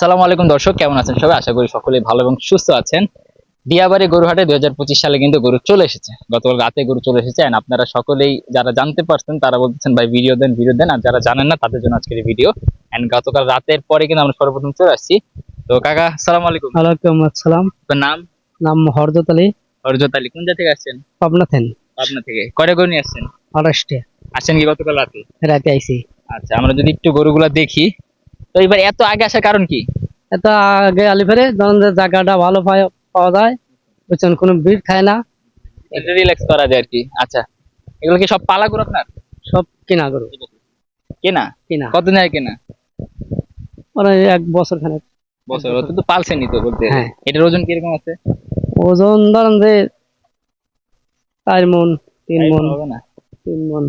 সালাম আলাইকুম দর্শক কেমন আছেন সবাই? আশা করি সকলেই ভালো এবং সুস্থ আছেন। দিয়াবাড়ি গরুহাটে দুই হাজার পঁচিশ সালে কিন্তু গরু চলে এসেছে। গতকাল রাতে গরু চলে এসেছে and আপনারা সকলেই যারা জানতে পারছেন তারা বলতেছেন ভাই ভিডিও দেন ভিডিও দেন। আর যারা জানেন না তাদের জন্য আজকের ভিডিও এন্ড গতকাল রাতের পরে কিন্তু আমরা সর্বপ্রথম চলে আসছি। তো কাকা সালাম আলাইকুম। ওয়ালাইকুম আসসালাম। আপনার নাম? নাম হরজত আলী। হরজত আলী কোন জায়গা থেকে আসছেন? পাবনা থেন পাবনা থেকে। কয়টা গরু নিয়ে আসছেন? আসছেন কি গতকাল রাতে? রাতে আইসি আচ্ছা আমরা যদি একটু গরুগুলা দেখি। তো এবার এত আগে আসার কারণ কি? এত আগে আলিফেরে ধরেন জায়গাটা ভালো পাওয়া যায় বুঝছেন কোনো ভিড় খায় না। রিল্যাক্স করা যায় আর কি। আচ্ছা এগুলো কি সব পালা গরু আপনার? সব কিনা গরু। কেনা? কিনা। কতদিন আগে কেনা? মানে এক বছর খানে বছর তো পালছেনি তো বলতে। হ্যাঁ। এটার ওজন কীরকম আছে? ওজন ধরেন যে চার মন তিন মন হবে না। তিন মন।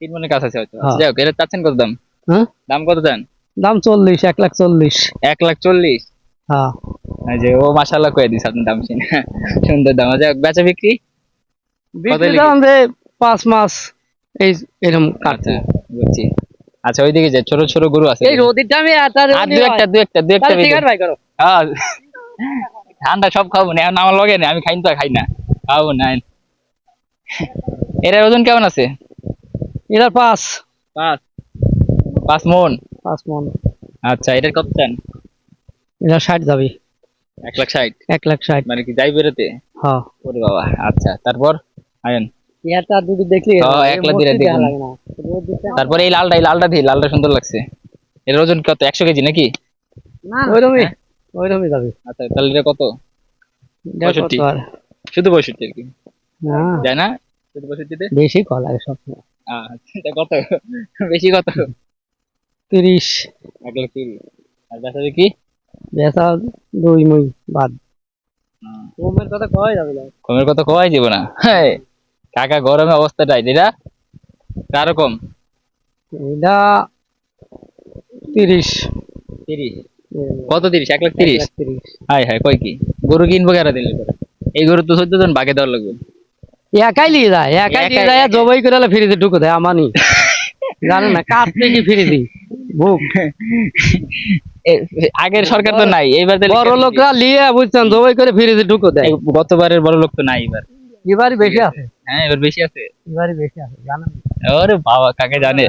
তিন মনের কাছে আছে হয়তো। হ্যাঁ। যাই হোক এটা চাচ্ছেন কত দাম? হ্যাঁ? দাম কত চান? দাম চল্লিশ এক লাখ চল্লিশ। এক লাখ চল্লিশ? হ্যাঁ। যে ও মাসাল্লাহ কয়ে দিস আপনার দাম শুনে। সুন্দর দাম। আছে হোক বেচা বিক্রি? বিক্রি দাম যে পাঁচ মাস এই এরকম কাটছে। আচ্ছা বুঝছি। আচ্ছা ওইদিকে যে ছোট ছোট গরু আছে। এই রোদির দামে আর দু একটা দু একটা দু একটা টিকার ভাই করো। হ্যাঁ। ঠান্ডা সব খাব না এখন আমার লগে নেই আমি খাই তো খাই না। খাব না। এটার ওজন কেমন আছে? এটার পাঁচ। পাঁচ। পাঁচ মন? পাঁচ মন। আচ্ছা এটার কত চান? এটা ষাট যাবে। এক লাখ ষাট? এক লাখ ষাট। মানে কি যাই বেরোতে? হ্যাঁ। ওরে বাবা আচ্ছা তারপর? আয়েন। ইয়ারটা দুটো দেখলি হ্যাঁ, একলা দুইটা দেখুন। তারপরে এই লালটা এই লালটা দিই লালটা সুন্দর লাগছে। এর ওজন কত একশো কেজি নাকি? ওইরকমই ওইরকমই যাবে। আচ্ছা তাহলে এটা কত? পঁয়ষট্টি। শুধু পঁয়ষট্টি আর কি। না, যায় না? শুধু পঁয়ষট্টিতে? বেশি কল লাগে সব। আচ্ছা এটা কত? বেশি কত? তিরিশ। এক লাখ তিরিশ আর বেচা কি? বেচা দুই মুই বাদ। কমের কথা কয় যাবে না। কমের কথা কয় দিব না। হ্যাঁ কাকা গরমে অবস্থাটাই এটা কারও কম এটা তিরিশ। তিরিশ কত তিরিশ? এক লাখ তিরিশ? তিরিশ। হাই হাই কয় কি? গরু কিনবো কেন দিলে এই গরু তো চোদ্দ জন বাগে দেওয়ার লাগবে। একাই নিয়ে যায় একাই নিয়ে একাই- যায় জবাই করে ফিরিতে ঢুকে দেয় আমানি জানেন না কাজ থেকে ফিরে দিই বুক আগের সরকার তো নাই এইবার বড় লোকরা নিয়ে বুঝছেন জবাই করে ফিরিতে ঢুকে দেয়। গতবারের বড় লোক তো নাই এবার। এবারই বেশি আছে। হ্যাঁ এবার বেশি আছে। এবারই বেশি আছে জানেন? ওরে বাবা কাকে জানে?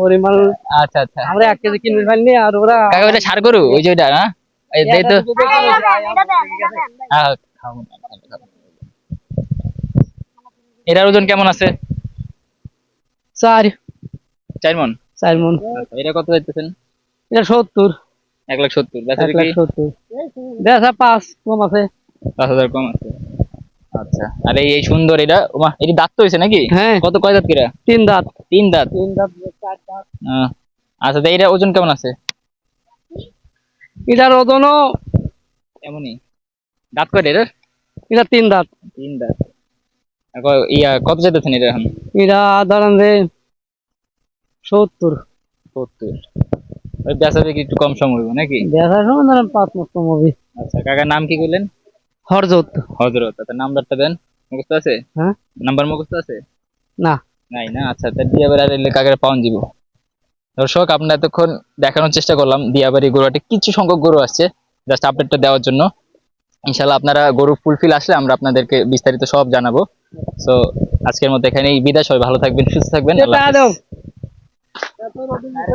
পরিমাণ আচ্ছা আচ্ছা। আমরা এক কেজি কিনবে ফেলনি আর ওরা কাকা ওটা সার গরু? ওই যে না? এই দেই তো। এটার ওজন কেমন আছে? চার। চার মন? চার মন আচ্ছা, এটা কত যাইতেছেন এটা সত্তর। এক লাখ সত্তর এক লাখ সত্তর। বেচা পাঁচ কম আছে। পাঁচ হাজার কম আছে। আচ্ছা আর এই সুন্দর এটা? ওমা এটি দাঁত তো হয়েছে নাকি? হ্যাঁ। কত কয় দাঁত কিরা? তিন দাঁত। তিন দাঁত? তিন দাঁত চার দাঁত। আচ্ছা তো এটা ওজন কেমন আছে? এটার ওজনও এমনই। দাঁত কয় এটা এটা তিন দাঁত। তিন দাঁত। ইয়া কত যেতেছেন এটা এখন? এটা ধরেন যে সত্তর। সত্তর। ওই বেচা বিক্রি একটু কম সম হইব নাকি? বেচার সময় ধরেন পাঁচ মতো মুভি আচ্ছা কাকার নাম কি করলেন হরজত। হজরত। তার নাম্বারটা দেন। মুখস্থ আছে? হ্যাঁ। নাম্বার মুখস্থ আছে? না। নাই না? আচ্ছা দিয়াবাড়ি আর এলে কাকারে পাউন দিব। দর্শক আমরা এতক্ষণ দেখানোর চেষ্টা করলাম দিয়াবাড়ি গরুহাটে কিছু সংখ্যক গরু আসছে জাস্ট আপডেটটা দেওয়ার জন্য। ইনশাল্লাহ আপনারা গরু ফুলফিল আসলে আমরা আপনাদেরকে বিস্তারিত সব জানাব। সো আজকের মতো এখানেই বিদায়। সবাই ভালো থাকবেন সুস্থ থাকবেন। আল্লাহ হাফেজ। ಹೆಸರು ಅದು ಇದರಲ್ಲಿ